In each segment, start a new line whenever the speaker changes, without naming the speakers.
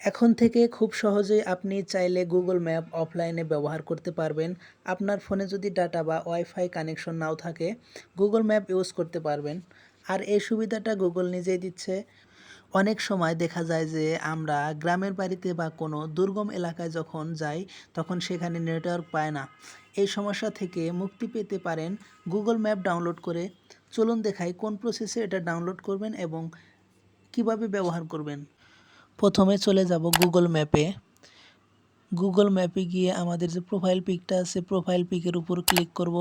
এখন থেকে খুব সহজেই আপনি চাইলে গুগল ম্যাপ অফলাইনে ব্যবহার করতে পারবেন। আপনার ফোনে যদি ডাটা বা ওয়াইফাই কানেকশন নাও থাকে গুগল ম্যাপ ইউজ করতে পারবেন। আর এই সুবিধাটা গুগল নিজেই দিচ্ছে। অনেক সময় দেখা যায় যে আমরা গ্রামের বাড়িতে বা কোনো দুর্গম এলাকায় যখন যাই, তখন সেখানে নেটওয়ার্ক পায় না। এই সমস্যা থেকে মুক্তি পেতে পারেন গুগল ম্যাপ ডাউনলোড করে। চলুন দেখাই কোন প্রসেসে এটা ডাউনলোড করবেন এবং কীভাবে ব্যবহার করবেন। প্রথমে চলে যাব গুগল ম্যাপে গুগল ম্যাপে গিয়ে আমাদের যে প্রোফাইল পিকটা আছে প্রোফাইল পিকের উপর ক্লিক করব।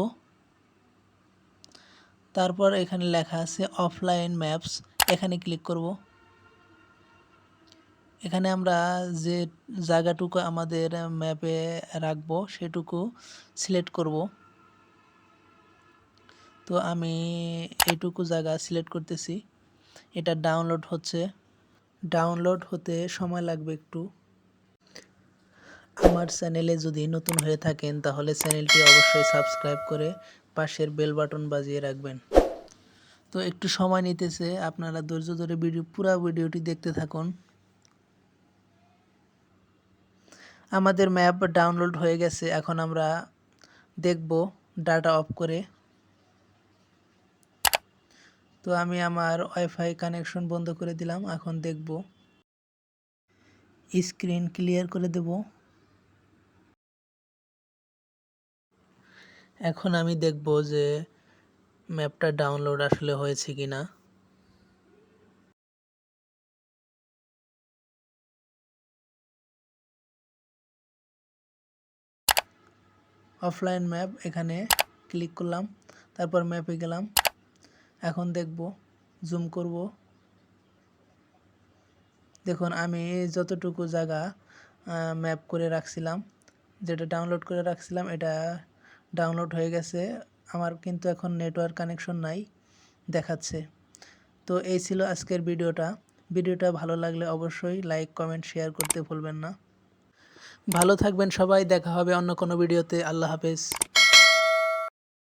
তারপর এখানে লেখা আছে অফলাইন ম্যাপস এখানে ক্লিক করব। এখানে আমরা যে জায়গাটুকু আমাদের ম্যাপে রাখব, সেটুকু সিলেক্ট করব। তো আমি এইটুকু জায়গা সিলেক্ট করতেছি। এটা ডাউনলোড হচ্ছে। ডাউনলোড হতে সময় লাগবে একটু। আমার চ্যানেলে যদি নতুন হয়ে থাকেন, তাহলে চ্যানেলটি অবশ্যই সাবস্ক্রাইব করে পাশের বেল বাটন বাজিয়ে রাখবেন। তো একটু সময় নিতেছে, আপনারা ধৈর্য ধরে ভিডিও, পুরো ভিডিওটি দেখতে থাকুন। আমাদের ম্যাপ ডাউনলোড হয়ে গেছে, এখন আমরা দেখব, ডাটা অফ করে তো আমি আমার ওয়াইফাই কানেকশন বন্ধ করে দিলাম, এখন দেখব। স্ক্রিন ক্লিয়ার করে দেব। এখন আমি দেখব যে ম্যাপটা ডাউনলোড আসলে হয়েছে কি না অফলাইন ম্যাপ এখানে ক্লিক করলাম, তারপর ম্যাপে গেলাম। এখন দেখব জুম করব। দেখুন, আমি যতটুকু জায়গা ম্যাপ করে রাখছিলাম, যেটা ডাউনলোড করে রাখছিলাম, এটা ডাউনলোড হয়ে গেছে। আমার কিন্তু এখন নেটওয়ার্ক কানেকশন নাই, দেখাচ্ছে। তো এই ছিল আজকের ভিডিওটা। ভিডিওটা ভালো লাগলে অবশ্যই লাইক কমেন্ট শেয়ার করতে ভুলবেন না। ভালো থাকবেন সবাই, দেখা হবে অন্য কোনো ভিডিওতে। আল্লাহ হাফেজ।